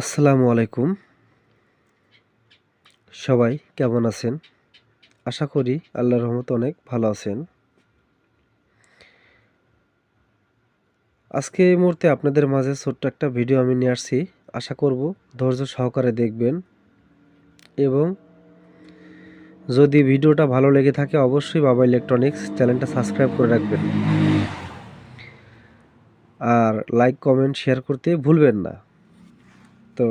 আসসালামু আলাইকুম। সবাই কেমন আছেন? আশা করি আল্লাহর রহমত অনেক ভালো আছেন। আজকে এই মুহূর্তে আপনাদের মাঝে ছোট্ট একটা ভিডিও আমি নিয়ে আসছি। আশা করব ধৈর্য সহকারে দেখবেন এবং যদি ভিডিওটা ভালো লেগে থাকে অবশ্যই বাবা ইলেকট্রনিক্স চ্যানেলটা সাবস্ক্রাইব করে রাখবেন। আর লাইক, কমেন্ট, শেয়ার করতে ভুলবেন না। তো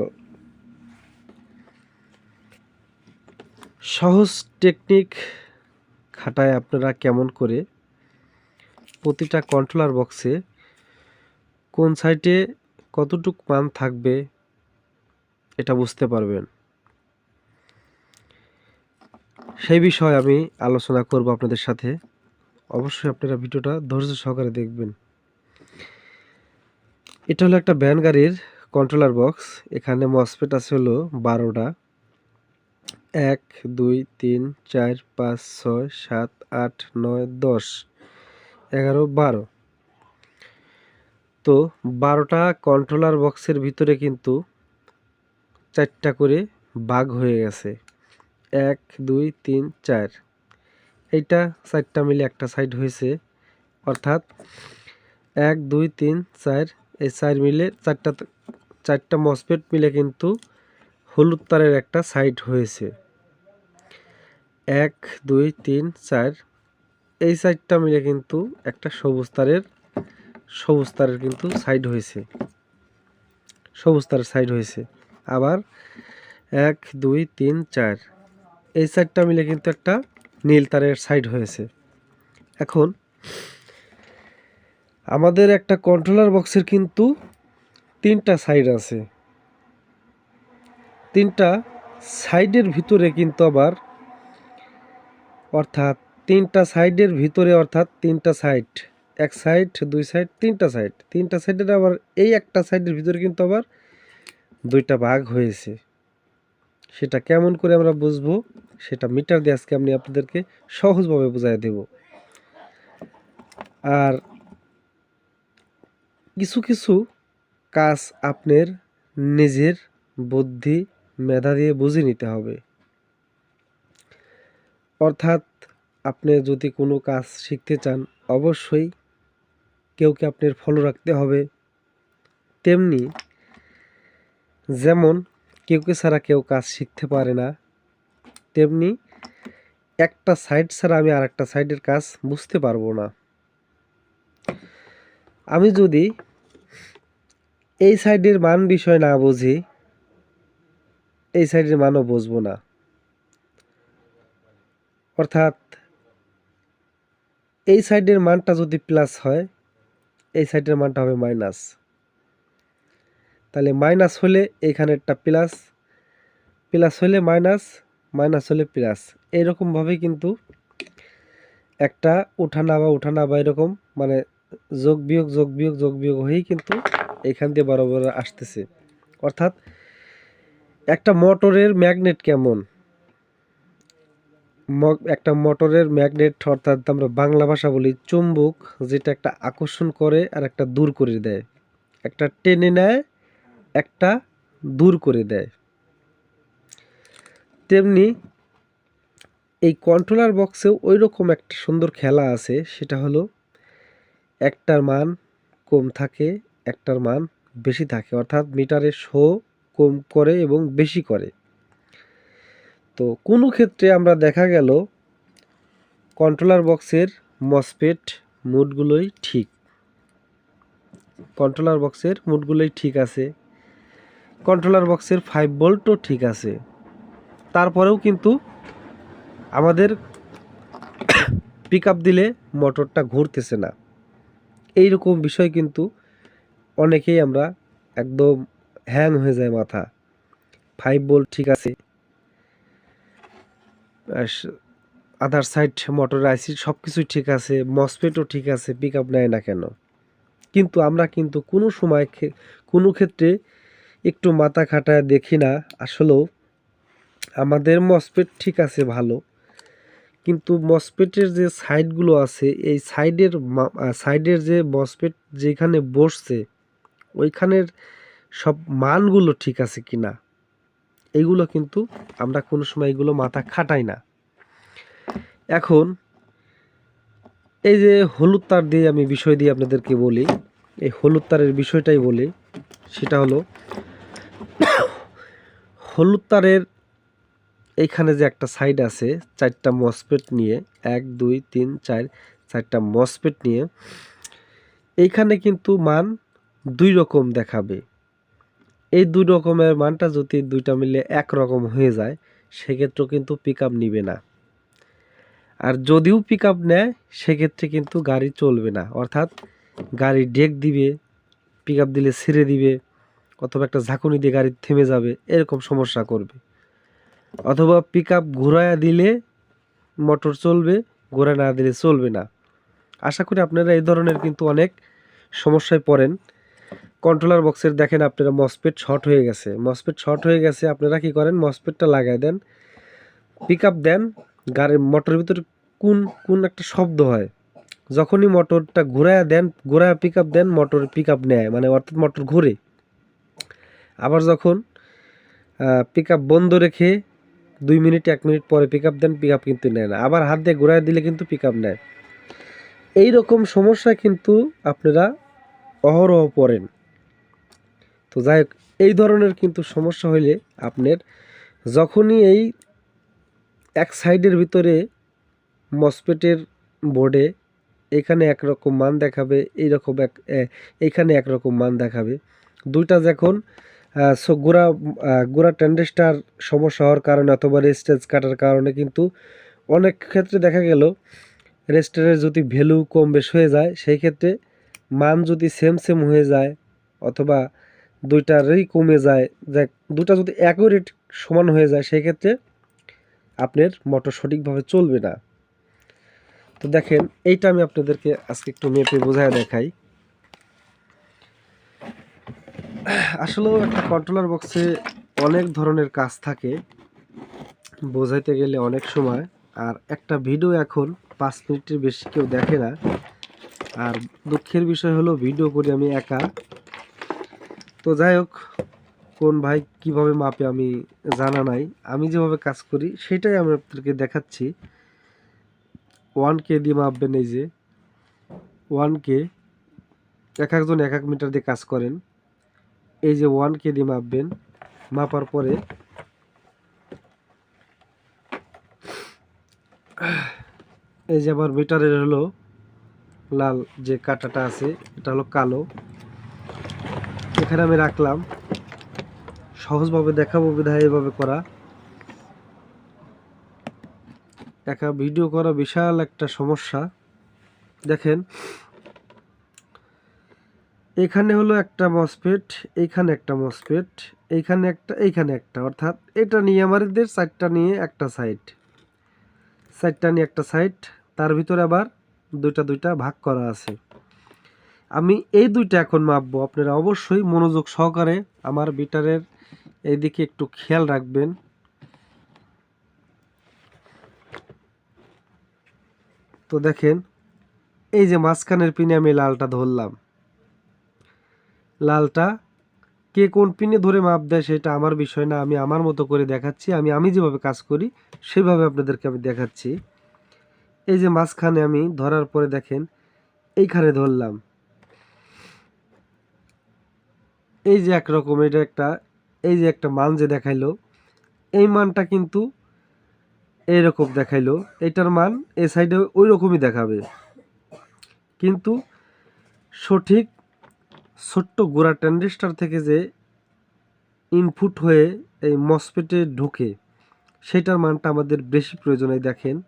সহজ টেকনিক খাটায় আপনারা কেমন করে, প্রতিটা কন্ট্রোলার বক্সে কোন সাইডে কতটুক মান থাকবে এটা বুঝতে পারবেন। সেই বিষয়ে আমি আলোচনা করব আপনাদের সাথে। অবশ্যই আপনারা ভিডিওটা ধৈর্য সহকারে দেখবেন। এটা হলো একটা ভ্যান গাড়ির কন্ট্রোলার বক্স এখানে মসফেট আছে হলো বারোটা। এক, দুই, তিন, চার, পাঁচ, ছয়, সাত, আট, নয়, দশ, এগারো, বারো। তো বারোটা কন্ট্রোলার বক্সের ভিতরে কিন্তু চারটা করে ভাগ হয়ে গেছে। এক, দুই, তিন, চার। এইটা চারটা মিলে একটা সাইড হয়েছে। অর্থাৎ এক, দুই, তিন, চার, এই চার মিলে চারটা চারটা মসপেট মিলে কিন্তু হলুদ তারের একটা সাইড হয়েছে। এক, দুই, তিন, চার, এই সাইডটা মিলে কিন্তু একটা সবুজ তারের সবুজ তারের কিন্তু সাইড হয়েছে। সবুজ তারের সাইড হয়েছে। আবার এক, দুই, তিন, চার, এই সাইডটা মিলে কিন্তু একটা নীল তারের সাইড হয়েছে। এখন আমাদের একটা কন্ট্রোলার বক্সের কিন্তু তিনটা সাইড আছে। তিনটা সাইডের ভিতরে কিন্তু আবার, অর্থাৎ তিনটা সাইডের ভিতরে অর্থাৎ তিনটা সাইড এক সাইড দুই সাইড তিনটা সাইড তিনটা সাইডের আবার এই একটা সাইডের ভিতরে কিন্তু আবার দুইটা ভাগ হয়েছে। সেটা কেমন করে আমরা বুঝব, সেটা মিটার দিয়ে আজকে আমি আপনাদেরকে সহজভাবে বুঝাই দেব। আর কিছু কিছু কাজ আপনার নিজের বুদ্ধি, মেধা দিয়ে বুঝে নিতে হবে। অর্থাৎ আপনি যদি কোনো কাজ শিখতে চান, অবশ্যই কেউকে আপনার ফলো রাখতে হবে। তেমনি যেমন কেউকে ছাড়া কেউ কাজ শিখতে পারে না, তেমনি একটা সাইড ছাড়া আমি আর একটা সাইডের কাজ বুঝতে পারব না। আমি যদি এই সাইডের মান বিষয় না বুঝি, এই সাইডের মানও বুঝব না। অর্থাৎ, এই সাইডের মানটা যদি প্লাস হয়, এই সাইডের মানটা হবে মাইনাস তাহলে মাইনাস হলে এইখানেরটা প্লাস প্লাস হলে মাইনাস মাইনাস হলে প্লাস এইরকমভাবে কিন্তু একটা উঠানা বা উঠানা বা এরকম মানে যোগ বিয়োগ যোগ বিয়োগ যোগ বিয়োগ হয়েই কিন্তু এখান দিয়ে বরাবর আসতেছে। অর্থাৎ একটা মোটরের ম্যাগনেট কেমন? একটা মোটরের ম্যাগনেট অর্থাৎ আমরা বাংলা ভাষা বলি চুম্বক, যেটা একটা আকর্ষণ করে আর একটা দূর করে দেয়। একটা টেনে নেয়, একটা দূর করে দেয়। তেমনি এই কন্ট্রোলার বক্সেও ওই রকম একটা সুন্দর খেলা আছে, সেটা হলো একটার মান কম থাকে একটার মান বেশি থাকে, অর্থাৎ মিটারে শো কম করে এবং বেশি করে। তো কোনো ক্ষেত্রে আমরা দেখা গেল কন্ট্রোলার বক্সের মসপেট মুডগুলোই ঠিক। কন্ট্রোলার বক্সের মুডগুলোই ঠিক আছে। কন্ট্রোলার বক্সের ফাইভ ভোল্টও ঠিক আছে। তারপরেও কিন্তু আমাদের পিক দিলে মোটরটা ঘুরতেছে না। এই রকম বিষয় কিন্তু অনেকেই আমরা একদম হ্যাং হয়ে যায় মাথা। ফাইভ বোল্ট ঠিক আছে। আদার সাইড মোটর আইসি সব কিছুই ঠিক আছে মসপেটও ঠিক আছে পিক আপ নেয় না কেন? কিন্তু আমরা কিন্তু কোনো সময় কোনো ক্ষেত্রে একটু মাথা খাটায় দেখি না, আসলেও আমাদের মসপেট ঠিক আছে ভালো। কিন্তু মসপেটের যে সাইডগুলো আছে, এই সাইডের সাইডের যে মসপেট যেখানে বসছে ওইখানের সব মানগুলো ঠিক আছে কি না এইগুলো কিন্তু আমরা কোনো সময় এগুলো মাথা খাটাই না। এখন এই যে হলুদ তার দিয়ে আমি বিষয় দিয়ে আপনাদেরকে বলি, এই হলুদ তারের বিষয়টাই বলি, সেটা হলো হলুদ তারের এইখানে যে একটা সাইড আছে, চারটা মসপেট নিয়ে, এক, দুই, তিন, চার, চারটা মসপেট নিয়ে, এইখানে কিন্তু মান দুই রকম দেখাবে। এই দুই রকমের মানটা যদি দুইটা মিলে এক রকম হয়ে যায়, সেক্ষেত্রেও কিন্তু পিক আপ নিবে না। আর যদিও পিক আপ নেয়, সেক্ষেত্রে কিন্তু গাড়ি চলবে না। অর্থাৎ গাড়ি ডেক দিবে পিক আপ দিলে ছেড়ে দিবে, অথবা একটা ঝাঁকুনি দিয়ে গাড়ি থেমে যাবে, এরকম সমস্যা করবে। অথবা পিক আপ ঘোরায়া দিলে মোটর চলবে ঘোরা না দিলে চলবে না। আশা করি আপনারা এই ধরনের কিন্তু অনেক সমস্যায় পড়েন। কন্ট্রোলার বক্সের দেখেন আপনারা মসপেট শর্ট হয়ে গেছে। মসপেট শর্ট হয়ে গেছে, আপনারা কি করেন? মসপেটটা লাগাই দেন পিক আপ দেন, গাড়ির মোটরের ভিতরে কোন কোন একটা শব্দ হয়, যখনই মোটরটা ঘোরায় দেন, ঘোরায় পিক আপ দেন মোটর পিক আপ নেয় মানে অর্থাৎ মোটর ঘুরে। আবার যখন পিক আপ বন্ধ রেখে দুই মিনিট, এক মিনিট পরে পিক আপ দেন পিক আপ কিন্তু নেয় না। আবার হাত দিয়ে ঘোরায় দিলে কিন্তু পিক আপ নেয়। এই রকম সমস্যা কিন্তু আপনারা অহরহ পড়েন। তো যাই হোক এই ধরনের কিন্তু সমস্যা হইলে আপনার যখনই এই এক সাইডের ভিতরে মসপেটের বোর্ডে এখানে একরকম মান দেখাবে এইরকম এক এ, এইখানে একরকম মান দেখাবে। দুইটা যখন সো গোড়া গোড়া ট্যান্ডেস্টার সমস্যা হওয়ার কারণে অথবা রেস্টেজ কাটার কারণে কিন্তু অনেক ক্ষেত্রে দেখা গেল রেস্টারের যদি ভ্যালু কম বেশ হয়ে যায় সেই ক্ষেত্রে মান যদি সেম সেম হয়ে যায় অথবা দুইটারই কমে যায়। দেখ দুটা যদি অ্যাকুরেট সমান হয়ে যায় সেই ক্ষেত্রে আপনার মোটর সঠিকভাবে চলবে না। তো দেখেন, এইটা আমি আপনাদেরকে আজকে একটু মেপে বোঝায় দেখাই। আসলেও একটা কন্ট্রোলার বক্সে অনেক ধরনের কাজ থাকে, বোঝাইতে গেলে অনেক সময়। আর একটা ভিডিও এখন পাঁচ মিনিটের বেশি কেউ দেখে না। আর দুঃখের বিষয় হলো ভিডিও করি আমি একা। তো যাই হোক, কোন ভাই কীভাবে মাপে আমি জানা নাই। আমি যেভাবে কাজ করি, সেটাই আমি আপনাদেরকে দেখাচ্ছি। ওয়ান কে দিয়ে মাপবেন এই যে। ওয়ান কে, এক একজন এক এক মিটার দিয়ে কাজ করেন। এই যে ওয়ান কে দিয়ে মাপবেন। মাপার পরে এই যে আমার মিটারের হলো লাল যে কাঁটাটা আছে, এটা হলো কালো। এখানে আমি রাখলাম। সহজভাবে দেখাবো বিধায় এভাবে করা। একা ভিডিও করা বিশাল একটা সমস্যা। দেখেন, এখানে হলো একটা মসপেট এইখানে একটা মসপেট এইখানে একটা এইখানে একটা। অর্থাৎ এটা নিয়ে আমাদের চারটা নিয়ে একটা সাইড। চারটা নিয়ে একটা সাইড, তার ভিতরে আবার দুইটা দুইটা ভাগ করা আছে। আমি এই দুইটা এখন মাপবো। আপনারা অবশ্যই মনোযোগ সহকারে আমার বিটারের এইদিকে একটু খেয়াল রাখবেন। তো দেখেন, এই যে মাঝখানের পিনে আমি লালটা ধরলাম। লালটা কে কোন পিনে ধরে মাপ দেয় সেটা আমার বিষয় না, আমি আমার মতো করে দেখাচ্ছি। আমি আমি যেভাবে কাজ করি, সেভাবে আপনাদেরকে আমি দেখাচ্ছি। এই যে মাঝখানে আমি ধরার পরে দেখেন, এইখানে ধরলাম। এই যে একরকম এটা একটা, এই যে একটা মান যে দেখাইলো, এই মানটা কিন্তু এইরকম দেখাইলো। এটার মান এই সাইডে ওই রকমই দেখাবে। কিন্তু সঠিক ছোট্ট গোড়া ট্যান্ডেস্টার থেকে যে ইনপুট হয়ে এই মসপেটে ঢোকে, সেটার মানটা আমাদের বেশি প্রয়োজন দেখেন।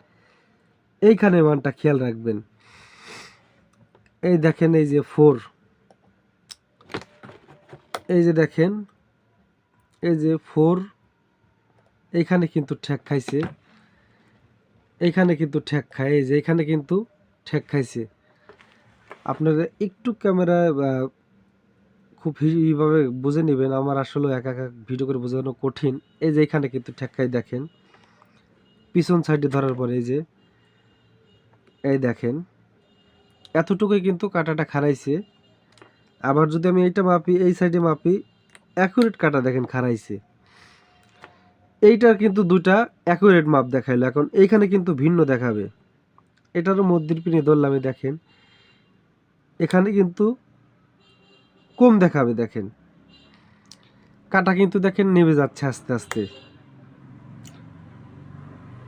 এইখানে মানটা খেয়াল রাখবেন। এই দেখেন এই যে ফোর এই যে দেখেন, এই যে ফোর এইখানে কিন্তু ঠেক খাইছে। এইখানে কিন্তু ঠেক খায়, এই যে এখানে কিন্তু ঠেক খাইছে। আপনারা একটু ক্যামেরা খুব এইভাবে বুঝে নেবেন, আমার আসলে একা একা ভিডিও করে বোঝানো কঠিন। এই যে এখানে কিন্তু ঠেক খাই দেখেন। পিছন সাইডে ধরার পরে এই যে, এই দেখেন, এতটুকুই কিন্তু কাটাটা খারাইছে আবার যদি আমি এইটা মাপি, এই সাইডে মাপি অ্যাকুরেট কাটা দেখেন খারাইছে এইটার কিন্তু দুটা অ্যাকুরেট মাপ দেখাইলো। এখন এইখানে কিন্তু ভিন্ন দেখাবে। এটারও মধ্যের পিনে ধরলামে দেখেন। এখানে কিন্তু কম দেখাবে, দেখেন। কাটা কিন্তু, দেখেন, নেমে যাচ্ছে আস্তে আস্তে।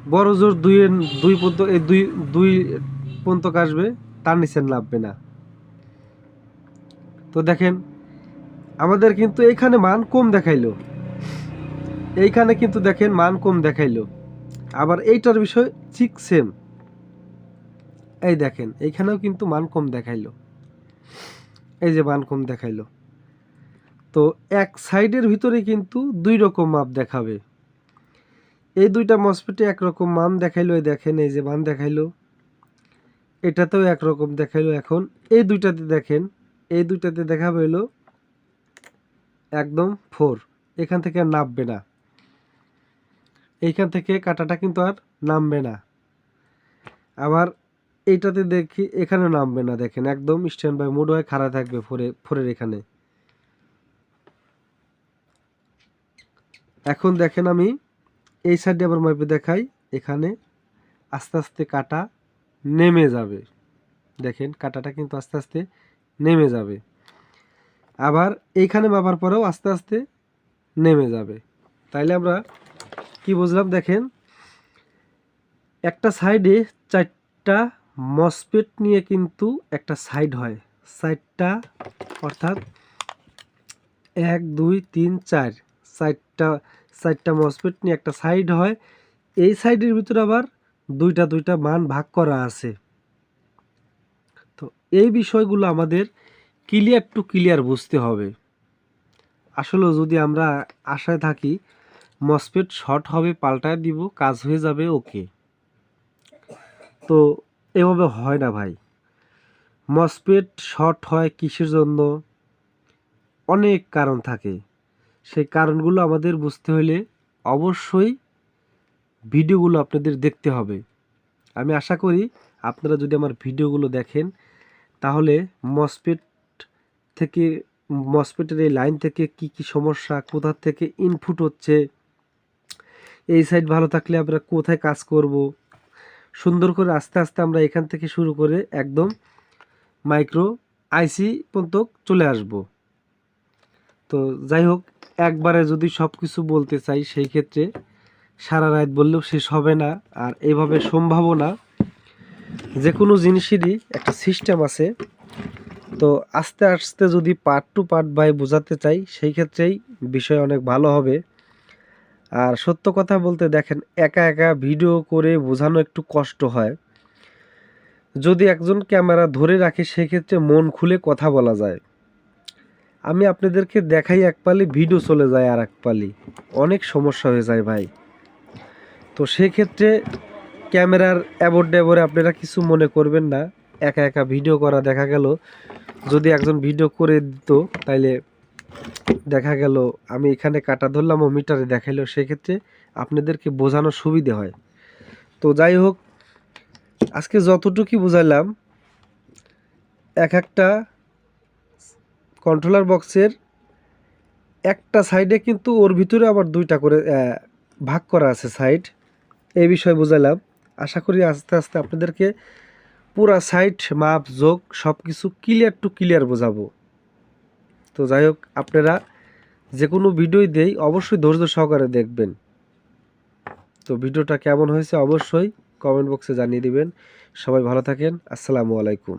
বড় জোর দুই দুই পর্যন্ত এই দুই দুই পর্যন্ত আসবে, তার নিচে নামবে না। তো দেখেন, আমাদের কিন্তু এইখানে মান কম দেখাইলো। এইখানে কিন্তু দেখেন মান কম দেখাইলো। আবার এইটার বিষয় ঠিক সেম এই দেখেন, এইখানেও কিন্তু মান কম দেখাইলো। এই যে মান কম দেখাইলো। তো এক সাইডের ভিতরে কিন্তু দুই রকম মাপ দেখাবে। এই দুইটা মসপেটে একরকম মান দেখাইলো, এই দেখেন, এই যে মান দেখাইলো। এটাতেও একরকম দেখাইলো। এখন এই দুইটাতে দেখেন এই দুইটাতে দেখাবে হলো একদম ফোর। এখান থেকে আর নামবে না। এইখান থেকে কাটাটা কিন্তু আর নামবে না। আবার এইটাতে দেখি এখানে নামবে না, দেখেন একদম স্ট্যান্ড বাই মুড হয়ে খাড়া থাকবে ফোরে ফোরের এখানে। এখন দেখেন আমি এই সাইডে আবার মাইপে দেখাই, এখানে আস্তে আস্তে কাটা নেমে যাবে। দেখেন কাটাটা কিন্তু আস্তে আস্তে নেমে যাবে। আবার এইখানে মাপার পরেও আস্তে আস্তে নেমে যাবে। তাইলে আমরা কি বুঝলাম, দেখেন, একটা সাইডে চারটা মসপেট নিয়ে কিন্তু একটা সাইড হয়। সাইডটা, অর্থাৎ এক, দুই, তিন, চার, চারটা চারটা মসপেট নিয়ে একটা সাইড হয়। এই সাইডের ভিতরে আবার দুইটা দুইটা মান ভাগ করা আছে। তো এই বিষয়গুলো আমাদের ক্লিয়ার টু ক্লিয়ার বুঝতে হবে। আসলে যদি আমরা আশায় থাকি মসপেট শর্ট হবে, পাল্টায় দিব, কাজ হয়ে যাবে ওকে তো এভাবে হয় না ভাই। মসপেট শর্ট হয় কিসের জন্য? অনেক কারণ থাকে। সেই কারণগুলো আমাদের বুঝতে হলে অবশ্যই ভিডিওগুলো আপনাদের দেখতে হবে। আমি আশা করি আপনারা যদি আমার ভিডিওগুলো দেখেন তাহলে মসপেট থেকে মসপেটের এই লাইন থেকে কি কি সমস্যা, কোথা থেকে ইনপুট হচ্ছে? এই সাইড ভালো থাকলে আমরা কোথায় কাজ করব? সুন্দর করে আস্তে আস্তে আমরা এখান থেকে শুরু করে একদম মাইক্রো আইসি পর্যন্ত চলে আসব। তো যাই হোক, একবারে যদি সব কিছু বলতে চাই, সেই ক্ষেত্রে সারা রাত বললেও শেষ হবে না, আর এইভাবে সম্ভাবও না। যে কোনো জিনিসেরই একটা সিস্টেম আছে। তো আস্তে আস্তে যদি পার্ট টু পার্ট বাই বোঝাতে চাই, সেই ক্ষেত্রেই বিষয় অনেক ভালো হবে। আর সত্য কথা বলতে দেখেন, একা একা ভিডিও করে বোঝানো একটু কষ্ট হয়। যদি একজন ক্যামেরা ধরে রাখে সেক্ষেত্রে মন খুলে কথা বলা যায়। আমি আপনাদেরকে দেখাই এক পালি ভিডিও চলে যায় আর এক পালি। অনেক সমস্যা হয়ে যায় ভাই। তো সেক্ষেত্রে ক্যামেরার অ্যাবোর্ড ড্যাবোরে আপনারা কিছু মনে করবেন না। একা একা ভিডিও করা দেখা গেল। যদি একজন ভিডিও করে দিত, তাইলে দেখা গেল আমি এখানে কাটা ধরলাম ও মিটারে দেখাইলো। সেক্ষেত্রে আপনাদেরকে বোঝানো সুবিধে হয়। তো যাই হোক, আজকে যতটুকু বুঝাইলাম, এক একটা কন্ট্রোলার বক্সের একটা সাইডে কিন্তু ওর ভিতরে আবার দুইটা করে ভাগ করা আছে সাইড এই বিষয়ে বুঝাইলাম। আশা করি আস্তে আস্তে আপনাদেরকে পুরা সাইট, মাপ, যোগ সব কিছু ক্লিয়ার টু ক্লিয়ার বোঝাবো। তো যাই হোক, আপনারা যে কোনো ভিডিওই দেই, অবশ্যই ধৈর্য সহকারে দেখবেন। তো ভিডিওটা কেমন হয়েছে অবশ্যই কমেন্ট বক্সে জানিয়ে দিবেন। সবাই ভালো থাকেন, আসসালামু আলাইকুম।